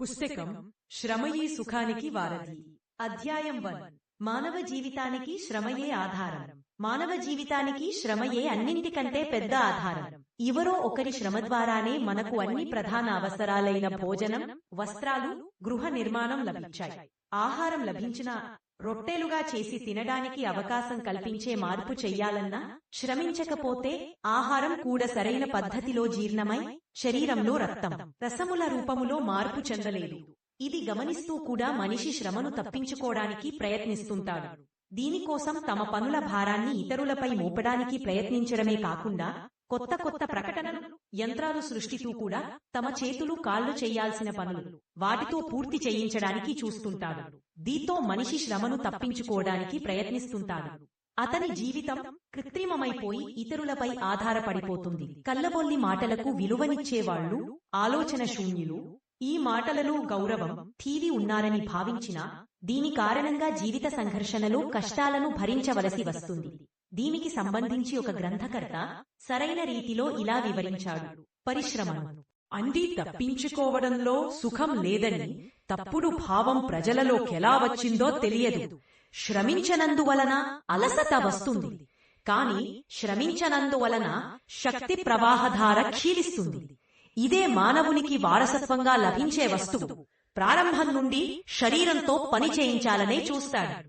పుస్తకం శ్రమయే సుఖానికి వారధి. అధ్యాయం వన్. మానవ జీవితానికి శ్రమయే ఆధారం. మానవ జీవితానికి శ్రమయే అన్నింటికంటే పెద్ద ఆధారం. ఎవరో ఒకరి శ్రమ ద్వారానే మనకు అన్ని ప్రధాన అవసరాలైన భోజనం వస్త్రాలు గృహ నిర్మాణం లభించాయి. ఆహారం లభించిన రొట్టెలుగా చేసి తినడానికి అవకాశం కల్పించే మార్పు చెయ్యాలన్నా శ్రమించకపోతే ఆహారం కూడా సరైన పద్ధతిలో జీర్ణమై శరీరంలో రక్తం రసముల రూపములో మార్పు చెందలేదు. ఇది గమనిస్తూ కూడా మనిషి శ్రమను తప్పించుకోవడానికి ప్రయత్నిస్తుంటాడు. దీనికోసం తమ పనుల భారాన్ని ఇతరులపై మోపడానికి ప్రయత్నించడమే కాకుండా కొత్త కొత్త ప్రకటనలు యంత్రాలు సృష్టితూ కూడా తమ చేతులు కాళ్ళు చేయాల్సిన పనులు వాటితో పూర్తి చేయించడానికి చూస్తుంటాడు. దీంతో మనిషి శ్రమను తప్పించుకోవడానికి ప్రయత్నిస్తుంటాడు. అతని జీవితం కృత్రిమమైపోయి ఇతరులపై ఆధారపడిపోతుంది. కల్లబొల్లి మాటలకు విలువనిచ్చేవాళ్ళు ఆలోచన శూన్యులు ఈ మాటలలో గౌరవం తీవి ఉన్నారని భావించిన దీని కారణంగా జీవిత సంఘర్షణలో కష్టాలను భరించవలసి వస్తుంది. దీనికి సంబంధించి ఒక గ్రంథకర్త సరైన రీతిలో ఇలా వివరించాడు. పరిశ్రమను అంది తప్పించుకోవడంలో సుఖం లేదని తప్పుడు భావం ప్రజలలోకెలా వచ్చిందో తెలియదు. శ్రమించనందువలన అలసత వస్తుంది. కాని శ్రమించనందువలన శక్తి ప్రవాహధార క్షీణిస్తుంది. ఇదే మానవునికి వారసత్వంగా లభించే వస్తువు. ప్రారంభం నుండి శరీరంతో పని చేయించాలనే చూస్తాడు.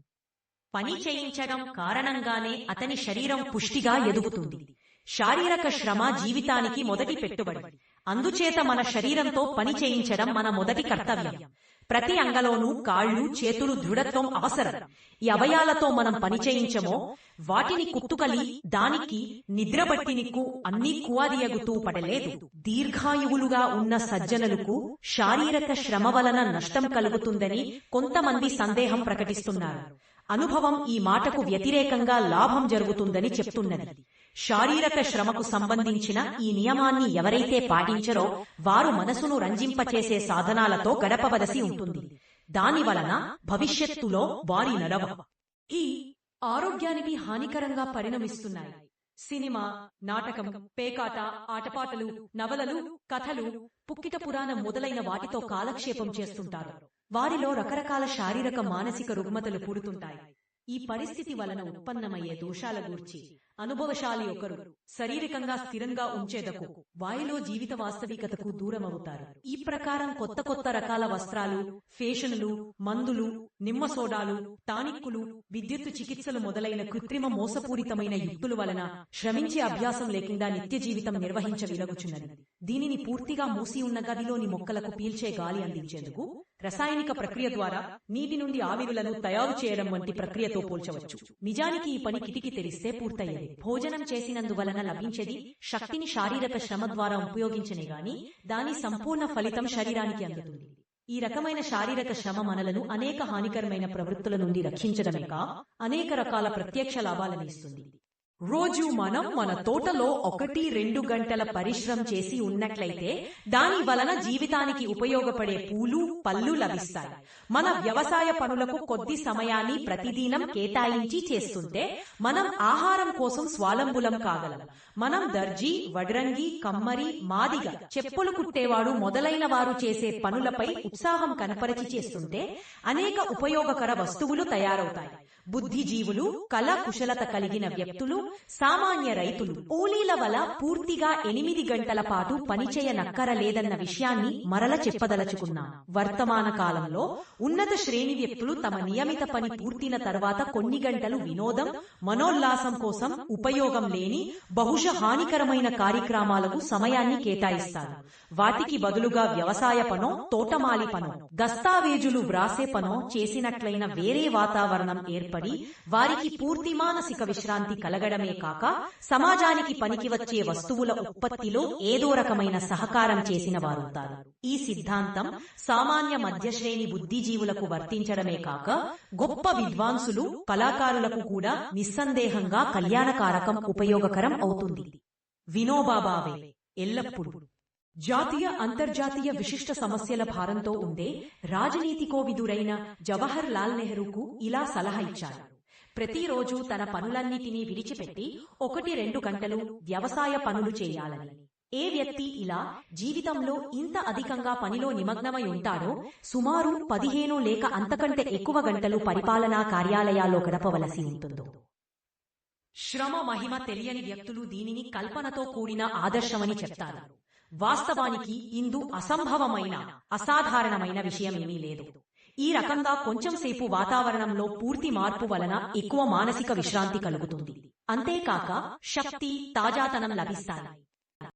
పని చేయించడం కారణంగానే అతని శరీరం పుష్టిగా ఎదుగుతుంది. శారీరక శ్రమ జీవితానికి మొదటి పెట్టుబడి. అందుచేత మన శరీరంతో పని చేయించడం మన మొదటి కర్తవ్యం. ప్రతి అంగలోనూ కాళ్ళు చేతులు దృఢత్వం అవసరం. ఈ అవయాలతో మనం పని చేయించమో వాటిని కుత్తుకలి దానికి నిద్రబట్టి నీకు అన్ని కువాదియగుతూ పడలేదు. దీర్ఘాయువులుగా ఉన్న సజ్జనులకు శారీరక శ్రమ వలన నష్టం కలుగుతుందని కొంతమంది సందేహం ప్రకటిస్తున్నారు. అనుభవం ఈ మాటకు వ్యతిరేకంగా లాభం జరుగుతుందని చెప్తున్నది. శారీరక శ్రమకు సంబంధించిన ఈ నియమాన్ని ఎవరైతే పాటించరో వారు మనసును రంజింపచేసే సాధనాలతో గడపవలసి ఉంటుంది. దాని వలన భవిష్యత్తులో వారి నడవ ఈ ఆరోగ్యానికి హానికరంగా పరిణమిస్తున్నాయి. సినిమా నాటకం పేకాట ఆటపాటలు నవలలు కథలు పుక్కిట పురాణం మొదలైన వాటితో కాలక్షేపం చేస్తుంటారు. వారిలో రకరకాల శారీరక మానసిక రుగ్మతలు పుడుతుంటాయి. ఈ పరిస్థితి వలన ఉత్పన్నమయ్యే దోషాల గూర్చి అనుభవశాలి ఒకరు. శారీరకంగా స్థిరంగా ఉంచేదకు వాయిలో జీవిత వాస్తవికతకు దూరమవుతారు. ఈ ప్రకారం కొత్త కొత్త రకాల వస్త్రాలు ఫేషన్లు మందులు నిమ్మ సోడాలు టానిక్కులు విద్యుత్తు చికిత్సలు మొదలైన కృత్రిమ మోసపూరితమైన యుక్తుల వలన శ్రమించే అభ్యాసం లేకుండా నిత్య జీవితం నిర్వహించ విలగుచున్నది దీనిని పూర్తిగా మూసి ఉన్న గదిలోని మొక్కలకు పీల్చే గాలి అందించేందుకు రసాయనిక ప్రక్రియ ద్వారా నీటి నుండి ఆవిరులను తయారు చేయడం వంటి ప్రక్రియతో పోల్చవచ్చు. నిజానికి ఈ పని కిటికీ తెరిస్తే పూర్తయ్యేది. భోజనం చేసినందువలన లభించేది శక్తిని శారీరక శ్రమ ద్వారా ఉపయోగించనే గాని దాని సంపూర్ణ ఫలితం శరీరానికి అందుతుంది. ఈ రకమైన శారీరక శ్రమ మనలను అనేక హానికరమైన ప్రవృత్తుల నుండి రక్షించడమే కా అనేక రకాల ప్రత్యక్ష లాభాలను ఇస్తుంది. రోజు మనం మన తోటలో ఒకటి రెండు గంటల పరిశ్రమ చేసి ఉన్నట్లయితే దాని వలన జీవితానికి ఉపయోగపడే పూలు పళ్ళు లభిస్తాయి. మన వ్యవసాయ పనులకు కొద్ది సమయాన్ని ప్రతిదినం కేటాయించి చేస్తుంటే మనం ఆహారం కోసం స్వాలంబులం కాగలం. మనం దర్జీ వడ్రంగి కమ్మరి మాదిగ చెప్పులు కుట్టేవాడు మొదలైన వారు చేసే పనులపై ఉత్సాహం కనపరిచి చేస్తుంటే అనేక ఉపయోగకర వస్తువులు తయారవుతాయి. బుద్ధిజీవులు కళ కుశలత కలిగిన వ్యక్తులు సామాన్య రైతులు కూలీల వల్ల పూర్తిగా ఎనిమిది గంటల పాటు పనిచేయనక్కరలేదన్న విషయాన్ని మరల చెప్పదలుచుకున్నా. వర్తమాన కాలంలో ఉన్నత శ్రేణి వ్యక్తులు తమ నియమిత పని పూర్తిన తర్వాత కొన్ని గంటలు వినోదం మనోల్లాసం కోసం ఉపయోగం లేని బహుశ హానికరమైన కార్యక్రమాలకు సమయాన్ని కేటాయిస్తారు. వాటికి బదులుగా వ్యవసాయ పనో తోటమాలి పనో దస్తావేజులు వ్రాసే పనో చేసినట్లయిన వేరే వాతావరణం ఏర్పడి వారికి పూర్తి మానసిక విశ్రాంతి కలగడం చేయడమే కాక సమాజానికి పనికి వచ్చే వస్తువుల ఉత్పత్తిలో ఏదో రకమైన సహకారం చేసిన వారుంటారు ఈ సిద్ధాంతం సామాన్య మధ్యశ్రేణి బుద్ధిజీవులకు వర్తించడమే కాక గొప్ప విద్వాంసులు కళాకారులకు కూడా నిస్సందేహంగా కళ్యాణకారకం ఉపయోగకరం అవుతుంది. వినోబాబావే ఎల్లప్పుడూ. జాతీయ అంతర్జాతీయ విశిష్ట సమస్యల భారంతో ఉండే రాజనీతికోవిదురైన జవహర్ లాల్ నెహ్రూకు ఇలా సలహా ఇచ్చారు. ప్రతిరోజు తన పనులన్నిటినీ విడిచిపెట్టి ఒకటి రెండు గంటలు వ్యవసాయ పనులు చేయాలని. ఏ వ్యక్తి ఇలా జీవితంలో ఇంత అధికంగా పనిలో నిమగ్నమై ఉంటాడో సుమారు పదిహేను లేక అంతకంటే ఎక్కువ గంటలు పరిపాలనా కార్యాలయాల్లో గడపవలసి ఉంటుందో. శ్రమ మహిమ తెలియని వ్యక్తులు దీనిని కల్పనతో కూడిన ఆదర్శమని చెప్తారు. వాస్తవానికి ఇందు అసంభవమైన అసాధారణమైన విషయమేమీ లేదు. ఈ రకంగా కొంచెం సేపు వాతావరణంలో పూర్తి మార్పు వలన ఎక్కువ మానసిక విశ్రాంతి కలుగుతుంది. అంతేకాక శక్తి తాజాతనం లభిస్తాయి.